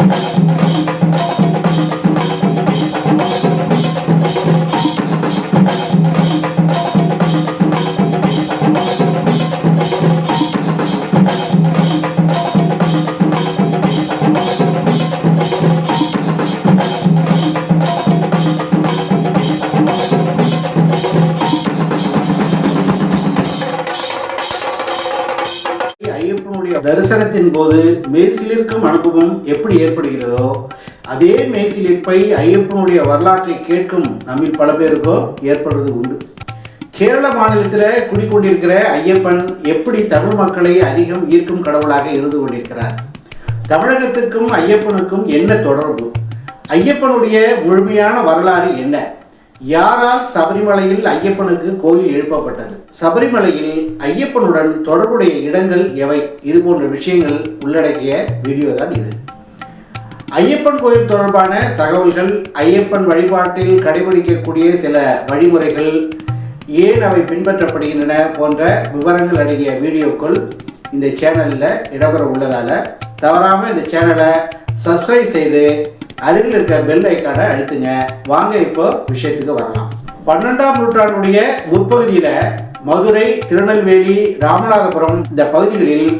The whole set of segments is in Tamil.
ஐயப்பனுடைய தரிசனத்தின் போது மெய்சிலிருக்கும் அனுபவம் எப்படி ஏற்படுகிறதோ அதே மெய்சிலிர்ப்பை ஐயப்பனுடைய வரலாற்றை கேட்கும் நம்மில் பல பேருக்கோ ஏற்படுறது உண்டு. கேரள மாநிலத்தில் குடிக்கொண்டிருக்கிற ஐயப்பன் எப்படி தமிழ் மக்களை அதிகம் ஈர்க்கும் கடவுளாக இருந்து கொண்டிருக்கிறார்? தமிழகத்துக்கும் ஐயப்பனுக்கும் என்ன தொடர்பு? ஐயப்பனுடைய முழுமையான வரலாறு என்ன? யாரால் சபரிமலையில் ஐயப்பனுக்கு கோயில் எழுப்பப்பட்டது? சபரிமலையில் ஐயப்பனுடன் தொடர்புடைய இடங்கள் எவை? இது போன்ற விஷயங்கள் உள்ளடக்கிய வீடியோ தான் இது. ஐயப்பன் கோயில் தொடர்பான தகவல்கள் ஐயப்பன் வழிபாட்டில் கடைபிடிக்கக்கூடிய சில வழிமுறைகள் ஏன் அவை பின்பற்றப்படுகின்றன போன்ற விவரங்கள் அடங்கிய வீடியோக்கள் இந்த சேனலில் இடம்பெற உள்ளதால் தவறாமல் இந்த சேனலை சப்ஸ்கிரைப் செய்து அருகில் இருக்கிற பெல் ஐக்கானை அழுத்துங்க. வாங்க இப்போ விஷயத்துக்கு வரலாம். பன்னெண்டாம் நூற்றாண்டுடைய முற்பகுதியில் மதுரை திருநெல்வேலி ராமநாதபுரம் இந்த பகுதிகளில்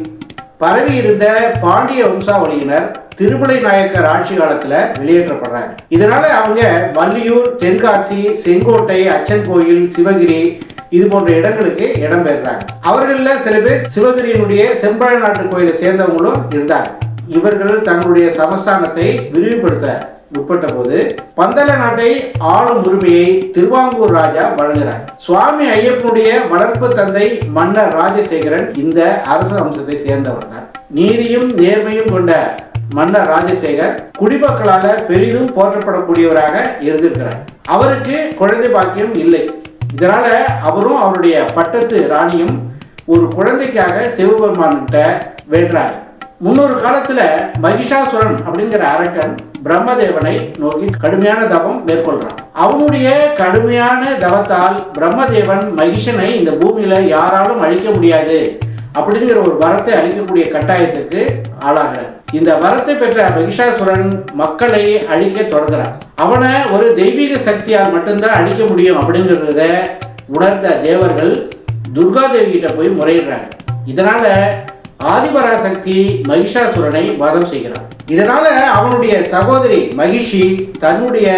பரவி இருந்த பாண்டிய வம்சாவளியினர் திருமலை நாயக்கர் ஆட்சி காலத்துல வெளியேற்றப்படுறாங்க இதனால அவங்க வள்ளியூர் தென்காசி செங்கோட்டை அச்சன் கோயில் சிவகிரி இது போன்ற இடங்களுக்கு இடம்பெயர்றாங்க அவர்களில் சில பேர் சிவகிரியினுடைய செம்பழ நாட்டு கோயிலை சேர்ந்தவங்களும் இருந்தாங்க. இவர்கள் தங்களுடைய சமஸ்தானத்தை விரிவுபடுத்த உட்பட்ட போது பந்தல நாட்டை ஆளும் உரிமையை திருவாங்கூர் ராஜா வழங்குகிறார். சுவாமி ஐயப்பனுடைய வளர்ப்பு தந்தை மன்னர் ராஜசேகரன் இந்த அரச வம்சத்தை சேர்ந்தவர் தான் நீதியும் நேர்மையும் கொண்ட மன்னர் ராஜசேகர் குடிமக்களால பெரிதும் போற்றப்படக்கூடியவராக இருந்திருக்கிறார். அவருக்கு குழந்தை பாக்கியம் இல்லை. இதனால அவரும் அவருடைய பட்டத்து ராணியும் ஒரு குழந்தைக்காக சிவபெருமான்கிட்ட வேண்டுறாங்க முன்னொரு காலத்துல மகிஷாசுரன் அப்படிங்கிற அரக்கன் பிரம்மதேவனை நோக்கி கடுமையான தவம் மேற்கொள்றான். அவனுடைய கடுமையான தவத்தால் பிரம்மதேவன் மகிஷனை இந்த பூமியில யாராலும் அழிக்க முடியாது அப்படிங்கிற ஒரு வரத்தை அழிக்கக்கூடிய கட்டாயத்துக்கு ஆளாகிறார். இந்த வரத்தை பெற்ற மகிஷாசுரன் மக்களை அழிக்க தொடங்குறான். அவனை ஒரு தெய்வீக சக்தியால் மட்டும்தான் அழிக்க முடியும் அப்படிங்கிறத உணர்ந்த தேவர்கள் துர்காதேவி கிட்ட போய் முறையிடுறாங்க. இதனால ஆதிபராசக்தி மகிஷாசுரனை வதம் செய்கிறான். இதனால அவனுடைய சகோதரி மகிஷி தன்னுடைய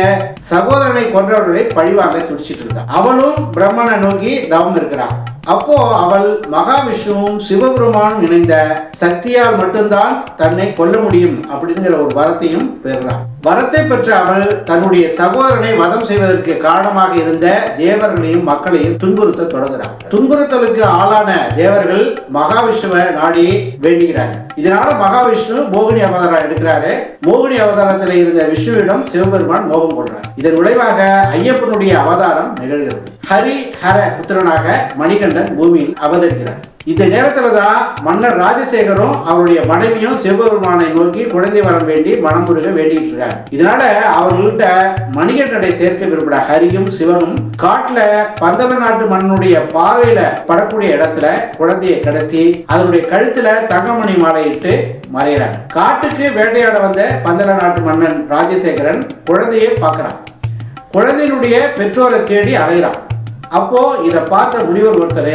சகோதரனை கொன்றவர்களை பழிவாங்க துடிச்சிட்டு இருந்தான் அவனும் பிரம்மனை நோக்கி தவம் இருக்கிறான் அப்போ அவள் மகாவிஷ்ணுவும் சிவபெருமானும் இணைந்த சக்தியால் மட்டும்தான் தன்னை கொல்ல முடியும் அப்படிங்கிற ஒரு வரத்தையும் பெறுறான் வரத்தை பெற்ற அவள் தன்னுடைய சகோதரனை வதம் செய்வதற்கு காரணமாக இருந்த தேவர்களையும் மக்களையும் துன்புறுத்த தொடங்குறான் துன்புறுத்தலுக்கு ஆளான தேவர்கள் மகாவிஷ்ணுவை நாடி வேண்டுகிறாங்க. இதனால மகாவிஷ்ணு மோகினி அவதாரம் எடுக்கிறாரு. மோகினி அவதாரத்தில் இருந்த விஷ்ணுவிடம் சிவபெருமான் மோகம் கொள்றார். இதன் விளைவாக ஐயப்பனுடைய அவதாரம் நிகழ்கிறது. ஹரி ஹர புத்திரனாக மணிகண்டன் பூமியில் அவதரிக்கிறார். இந்த நேரத்துல தான் மன்னர் ராஜசேகரும் அவருடைய மனைவியும் சிவபெருமானை நோக்கி குழந்தை வரம் வேண்டி மனமுருக வேண்டிட்டு இருக்காங்க இதனால அவர்கள்ட்ட மணிகண்டனை சேர்க்க விரும்புகிற ஹரியும் சிவனும் காட்டுல பந்தல நாட்டு மன்னனுடைய பார்வையில படக்கூடிய இடத்துல குழந்தையை கடத்தி அதனுடைய கழுத்துல தங்கமணி மாலையிட்டு மறைகிறாங்க காட்டுக்கு வேட்டையாட வந்த பந்தல நாட்டு மன்னன் ராஜசேகரன் குழந்தையை பார்க்கறான். குழந்தையினுடைய பெற்றோரை தேடி அலைகிறான். அப்போ இதை பார்த்த முனிவர் ஒருத்தர்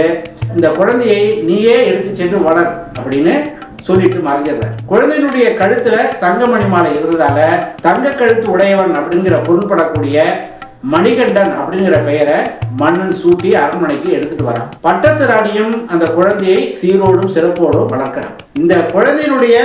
இந்த குழந்தையை நீயே எடுத்து சென்று வளர் அப்படின்னு சொல்லிட்டு மறைஞ்சிடுறார். குழந்தையினுடைய கழுத்துல தங்கமணி மாலை இருந்ததால தங்க கழுத்து உடையவன் அப்படிங்கிற பொருள்படக்கூடிய மணிகண்டன் அப்படிங்கிற பெயரை மன்னன் சூட்டி அரண்மனைக்கு எடுத்துட்டு வரான். பட்டத்து ராணியும் அந்த குழந்தையை சீரோடும் சிறப்போடும் வளர்க்கிறான். இந்த குழந்தையினுடைய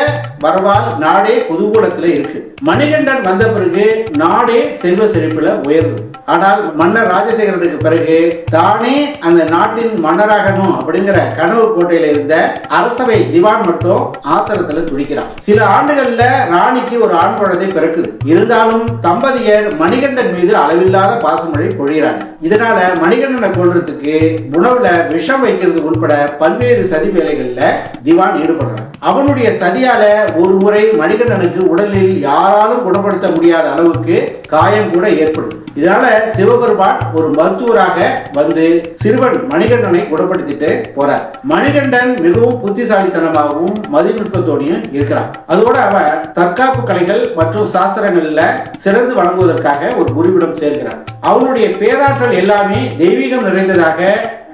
வரவால் நாடே குதூகூலத்துல இருக்கு. மணிகண்டன் வந்த பிறகு நாடே செல்வ செழிப்புல உயர்வு. ஆனால் மன்னர் ராஜசேகரனுக்கு பிறகு தானே அந்த நாட்டின் மன்னராகணும் அப்படிங்கிற கனவு கோட்டையில இருந்த அரசவை திவான் மட்டும் ஆத்திரத்துல துடிக்கிறான். சில ஆண்டுகள்ல ராணிக்கு ஒரு ஆண் குழந்தை பிறக்குது. இருந்தாலும் தம்பதியர் மணிகண்டன் மீது அளவில்லாத பாசமழை பொழிகிறாங்க. இதனால மணிகண்டனை கொள்றதுக்கு உணவுல விஷம் வைக்கிறது உட்பட பல்வேறு சதி வேலைகள்ல திவான் ஈடுபடுறான். அவனுடைய சதியால ஒரு முறை மணிகண்டனுக்கு உடலில் யாராலும் குணப்படுத்த முடியாத அளவுக்கு காயம் கூட ஏற்படும். இதனால சிவபெருமான் ஒரு மருத்துவராக வந்து சிறுவன் மணிகண்டனை குணப்படுத்திட்டு போறார். மணிகண்டன் மிகவும் புத்திசாலித்தனமாகவும் மதிநுட்பத்தோடையும் இருக்கிறான். அதோட அவன் தற்காப்பு கலைகள் மற்றும் சாஸ்திரங்கள்ல சிறந்து வழங்குவதற்காக ஒரு குருவிடம் சேர்க்கிறான். அவனுடைய பேராற்றல் எல்லாமே தெய்வீகம் நிறைந்ததாக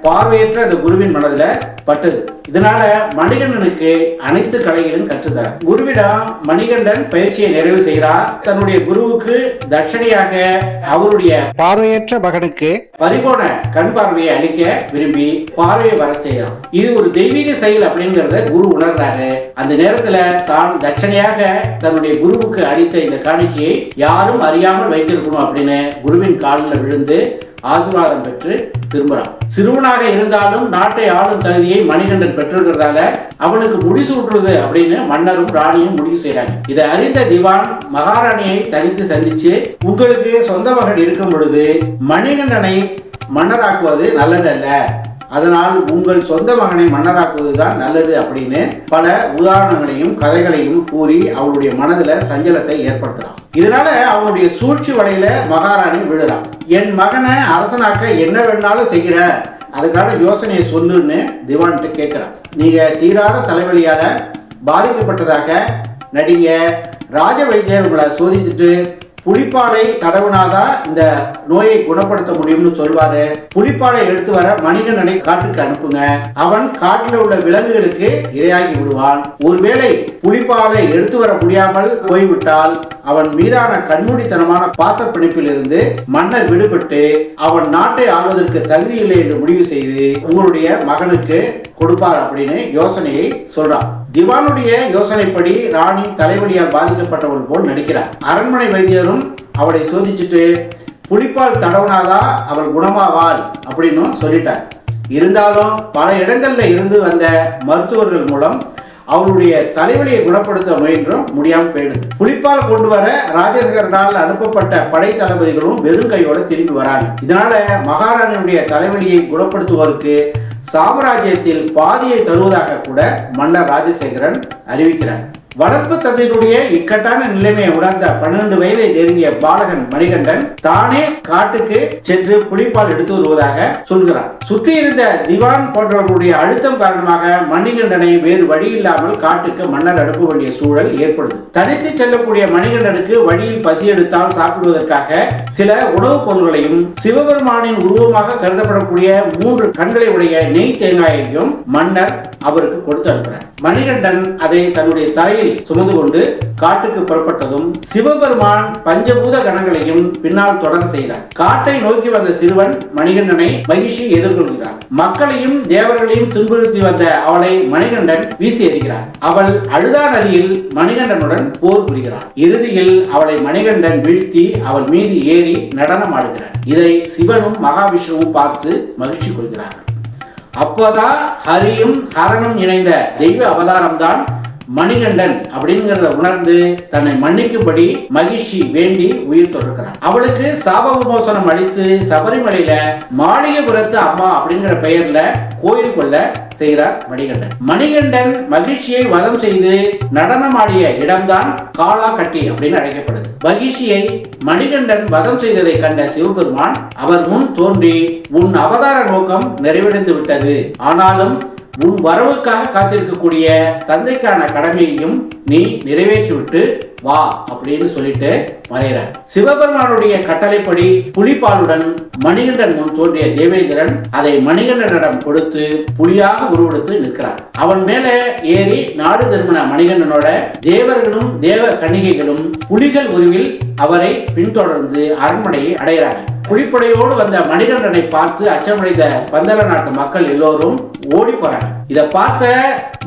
பார்வையற்ற அந்த குருவின் மனதுல பட்டது. இதனால மணிகண்டனுக்கு அனைத்து கலைகளும் கற்றுத்தர. குருவிடம் மணிகண்டன் பயிற்சியை நிறைவு செய்கிறார். தன்னுடைய குருவுக்கு தட்சணையாக அவருடைய பார்வையற்ற மகனுக்கு பரிபூர்ண கண் பார்வையை அளிக்க விரும்பி பார்வையை வர செய்யறான் இது ஒரு தெய்வீக செயல் அப்படிங்கறத குரு உணர்றாரு. அந்த நேரத்துல தான் தட்சணையாக தன்னுடைய குருவுக்கு அளித்த இந்த காணிக்கையை யாரும் அறியாமல் வைத்திருக்கணும் அப்படின்னு குருவின் காலில் விழுந்து ஆசீர்வாதம் பெற்று திரும்புறான் சிறுவனாக இருந்தாலும் நாட்டை ஆளும் தகுதியை மணிகண்டன் பெற்றிருக்கிறதால அவனுக்கு முடிசூட்டுறது அப்படின்னு மன்னரும் ராணியும் முடிவு செய்யறாங்க இதை அறிந்த திவான் மகாராணியை தனித்து சந்திச்சு உங்களுக்கு சொந்த மகன் இருக்கும் பொழுது மணிகண்டனை மன்னராக்குவது நல்லதல்ல. அதனால் உங்கள் சொந்த மகனை மன்னராக்குவதுதான் நல்லது அப்படின்னு பல உதாரணங்களையும் கதைகளையும் கூறி அவளுடைய மனதுல சஞ்சலத்தை ஏற்படுத்துறான். இதனால அவனுடைய சூழ்ச்சி வலையில மகாராணி விழுறான். என் மகனை அரசனாக்க என்ன வேணாலும் செய்கிற? அதுக்கான யோசனையை சொல்லுன்னு திவான்ட்டு கேட்கிறான். நீங்க தீராத தலைவலியால பாதிக்கப்பட்டதாக நடிகை ராஜ வைத்தியர் உங்களை சோதிச்சுட்டு புளிப்பாலை தடவுனாதான் இந்த நோயை குணப்படுத்த முடியும்னு சொல்வாரு. புளிப்பாலை எடுத்து வர மணிகண்டனை காட்டுக்கு அனுப்புங்க. அவன் காட்டில் உள்ள விலங்குகளுக்கு இரையாகி விடுவான். ஒருவேளை புளிப்பாலை எடுத்து வர முடியாமல் போய்விட்டால் அவன் மீதான கண்மூடித்தனமான பாசப்பிணைப்பில் இருந்து மன்னர் விடுபட்டு அவன் நாட்டை ஆள்வதற்கு தகுதியில்லை என்று முடிவு செய்து உங்களுடைய மகனுக்கு கொடுப்பார் அப்படின்னு யோசனையை சொல்றான். திவானுடைய யோசனைப்படி ராணி தலைவலியால் பாதிக்கப்பட்டவள் போல் நடிக்கிறார். அரண்மனை வைத்தியரும் அவளை சோதிச்சுட்டு புளிப்பால் தடவுனாதா அவள் குணமாவாள் அப்படின்னு சொல்லிட்டார். இருந்தாலும் பல இடங்களில் இருந்து வந்த மருத்துவர்கள் மூலம் அவருடைய தலைவலியை குணப்படுத்த முயன்றும் முடியாமல் போயிடுது. புலிப்பால் கொண்டு வர ராஜசேகரனால் அனுப்பப்பட்ட படை தளபதிகளும் வெறும் கையோட திரும்பி வராங்க. இதனால மகாராணியுடைய தலைவலியை குணப்படுத்துவோருக்கு சாம்ராஜ்யத்தில் பாதியை தருவதாக கூட மன்னர் ராஜசேகரன் அறிவிக்கிறார். வளர்ப்பு தந்தையினுடைய இக்கட்டான நிலைமையை உணர்ந்த பன்னிரண்டு வயதை நெருங்கிய பாலகன் மணிகண்டன் தானே காட்டுக்கு சென்று புலிப்பால் எடுத்து வருவதாக சொல்கிறார். சுற்றி இருந்த திவான் போன்றவர்களுடைய அழுத்தம் காரணமாக மணிகண்டனை வேறு வழி இல்லாமல் காட்டுக்கு மன்னர் அனுப்ப வேண்டிய சூழல் ஏற்படுது. தனித்து செல்லக்கூடிய மணிகண்டனுக்கு வழியில் பசி எடுத்தால் சாப்பிடுவதற்காக சில உணவுப் பொருள்களையும் சிவபெருமானின் உருவமாக கருதப்படக்கூடிய மூன்று கண்களை உடைய நெய் தேங்காயையும் மன்னர் அவருக்கு கொடுத்து அனுப்புகிறார் மணிகண்டன் அதை தன்னுடைய தலையில் சுமந்து கொண்டு காட்டுக்கு புறப்பட்டதும் சிவபெருமான் பஞ்சபூத கணங்களையும் பின்னால் தொடர செய்தார். காட்டை நோக்கி வந்த சிறுவன் மணிகண்டனை மகிழ்ச்சி எதிர்கொள்கிறார் மக்களையும் தேவர்களையும் துன்புறுத்தி வந்த அவளை மணிகண்டன் வீசி எறிகிறார். அவள் அழுதா நதியில் மணிகண்டனுடன் போர் புரிகிறார் இறுதியில் அவளை மணிகண்டன் வீழ்த்தி அவள் மீது ஏறி நடனம் ஆடுகிறார். இதை சிவனும் மகாவிஷ்ணுவும் பார்த்து மகிழ்ச்சி கொள்கிறார்கள். அப்போதான் ஹரியும் ஹரனும் இணைந்த தெய்வ அவதாரம் தான் மணிகண்டன் அப்படிங்கிறத உணர்ந்து தன்னை மன்னிக்கும்படி மகிழ்ச்சி வேண்டி உயிர் தொடர்கிறான் அவளுக்கு சாப விமோசனம் அளித்து சபரிமலையில மாளிகைபுரத்து அம்மா அப்படிங்கிற பெயர்ல கோயில் கொள்ள செய்கிறார் மணிகண்டன். மணிகண்டன் மகிழ்ச்சியை வதம் செய்து நடனமாடிய இடம்தான் காலாக்கட்டி அப்படின்னு அழைக்கப்படுது. மகிழ்ச்சியை மணிகண்டன் வதம் செய்ததை கண்ட சிவபெருமான் அவர் முன் தோன்றி உன் அவதார நோக்கம் நிறைவடைந்து விட்டது ஆனாலும் உன் வரவுக்காக காத்திருக்கக்கூடிய தந்தைக்கான கடமையையும் நீ நிறைவேற்றிவிட்டு வா அப்படின்னு சொல்லிட்டு மறைகிறார். சிவபெருமானுடைய கட்டளைப்படி புலிப்பாலுடன் மணிகண்டன் முன் தோன்றிய தேவேந்திரன் அதை மணிகண்டனிடம் கொடுத்து புலியாக உருவெடுத்து நிற்கிறார். அவன் மேல ஏறி நாடு திரும்பின மணிகண்டனோட தேவர்களும் தேவ கன்னிகைகளும் புலிகள் உருவில் அவரை பின்தொடர்ந்து அரண்மனையை அடைகிறாங்க குழிப்படையோடு வந்த மணிகண்டனை பார்த்து அச்சமடைந்த பந்தல நாட்டு மக்கள் எல்லோரும் ஓடி போறாங்க இதை பார்த்த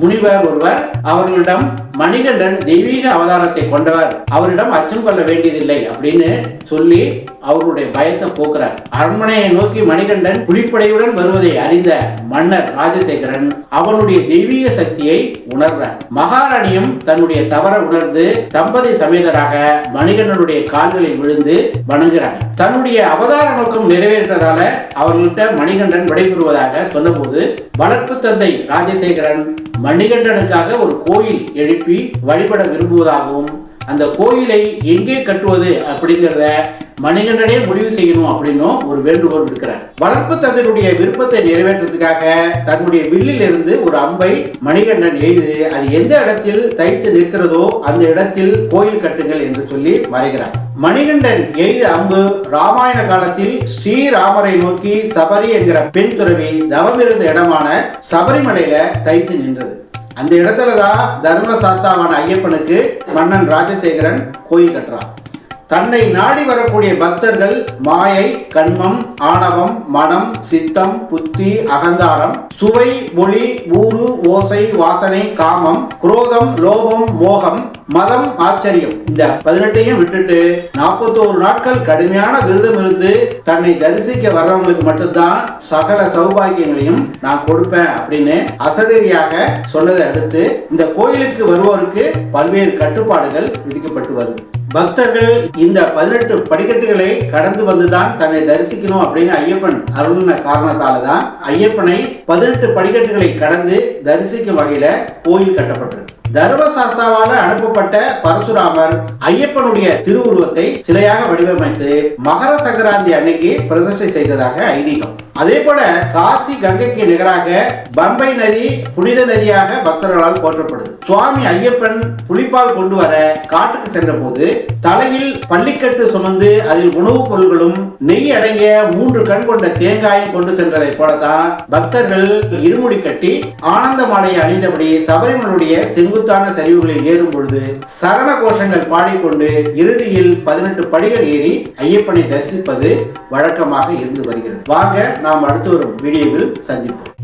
முனிவர் ஒருவர் அவர்களிடம் மணிகண்டன் தெய்வீக அவதாரத்தை கொண்டவர் அவரிடம் அச்சம் கொள்ள வேண்டியதில்லை அப்படின்னு சொல்லி அவருடைய பயத்தை போக்குறார். அரண்மனையை நோக்கி மணிகண்டன் புலிப்படையுடன் வருவதை அறிந்த மன்னர் ராஜசேகரன் அவனுடைய தெய்வீக சக்தியை உணர்றார். மகாராணியும் தன்னுடைய தவற உணர்ந்து தம்பதி சமேதராக மணிகண்டனுடைய கால்களில் விழுந்து வணங்குறாங்க தன்னுடைய அவதார நோக்கம் நிறைவேற்றதால அவர்கள்ட்ட மணிகண்டன் விடைபெறுவதாக சொன்னபோது வளர்ப்பு தந்தை ராஜசேகரன் மணிகண்டனுக்காக ஒரு கோயில் எழுப்பி வழிபட விரும்புவதாகவும் அந்த கோயிலை எங்கே கட்டுவது அப்படிங்கிறத மணிகண்டனே முடிவு செய்யணும் அப்படின்னும் ஒரு வேண்டுகோள் இருக்கிறார் வளர்ப்பு தந்தையுடைய விருப்பத்தை நிறைவேற்றுறதுக்காக தன்னுடைய வில்லில் இருந்து ஒரு அம்பை மணிகண்டன் எய்து அது எந்த இடத்தில் தைத்து நிற்கிறதோ அந்த இடத்தில் கோயில் கட்டுங்கள் என்று சொல்லி வரைகிறார் மணிகண்டன் எய்த அம்பு ராமாயண காலத்தில் ஸ்ரீராமரை நோக்கி சபரி என்கிற பெண் துறவி தவமிருந்த இடமான சபரிமலையில தைத்து நின்றது. அந்த இடத்துல தான் தர்மசாஸ்தாவான ஐயப்பனுக்கு மன்னன் ராஜசேகரன் கோயில் கட்டுறான். தன்னை நாடி வரக்கூடிய பக்தர்கள் மாயை கண்மம் ஆணவம் மனம் சித்தம் புத்தி அகங்காரம் சுவை ஒளி ஊறு ஓசை வாசனை காமம் குரோதம் லோபம் மோகம் மதம் ஆச்சரியம். இந்த பதினெட்டையும் விட்டுட்டு நாற்பத்தோரு நாட்கள் கடுமையான விரதம் இருந்து தன்னை தரிசிக்க வர்றவங்களுக்கு மட்டும்தான் சகல சௌபாகியங்களையும் நான் கொடுப்பேன் அப்படின்னு அசரீரியாக சொன்னதை அடுத்து இந்த கோயிலுக்கு வருவோருக்கு பல்வேறு கட்டுப்பாடுகள் விதிக்கப்பட்டு வருது. பக்தர்கள் இந்த பதினெட்டு படிக்கட்டுகளை கடந்து வந்துதான் தன்னை தரிசிக்கணும் அப்படின்னு ஐயப்பன் அருள்ன காரணத்தால தான் ஐயப்பனை பதினெட்டு படிக்கட்டுகளை கடந்து தரிசிக்கும் வகையில கோயில் கட்டப்பட்டிருக்கு. தர்மசாஸ்தாவால அனுப்பப்பட்ட பரசுராமர் ஐயப்பனுடைய திருவுருவத்தை சிலையாக வடிவமைத்து மகர சங்கராந்தி அன்னைக்கு பிரதிஷ்டை செய்ததாக ஐதீகம். அதே போல காசி கங்கைக்கு நிகராக பம்பை நதி புனித நதியாக பக்தர்களால் போற்றப்படுது. சுவாமி ஐயப்பன் புலிப்பால் கொண்டு வர காட்டுக்கு சென்ற போது தலையில் பள்ளிக்கட்டு சுமந்து அதில் உணவுப் பொருள்களும் நெய் அடங்கிய மூன்று கண் கொண்ட தேங்காயும் கொண்டு சென்றதை போலதான் பக்தர்கள் இருமுடி கட்டி ஆனந்த மாலையை அணிந்தபடி சபரிமலையுடைய செங்குத்தான சரிவுகளில் ஏறும் பொழுது சரண கோஷங்கள் பாடிக்கொண்டு இறுதியில் பதினெட்டு படிகள் ஏறி ஐயப்பனை தரிசிப்பது வழக்கமாக இருந்து வருகிறது. வாங்க நாம் அடுத்து வரும் வீடியோவில் சந்திப்போம்.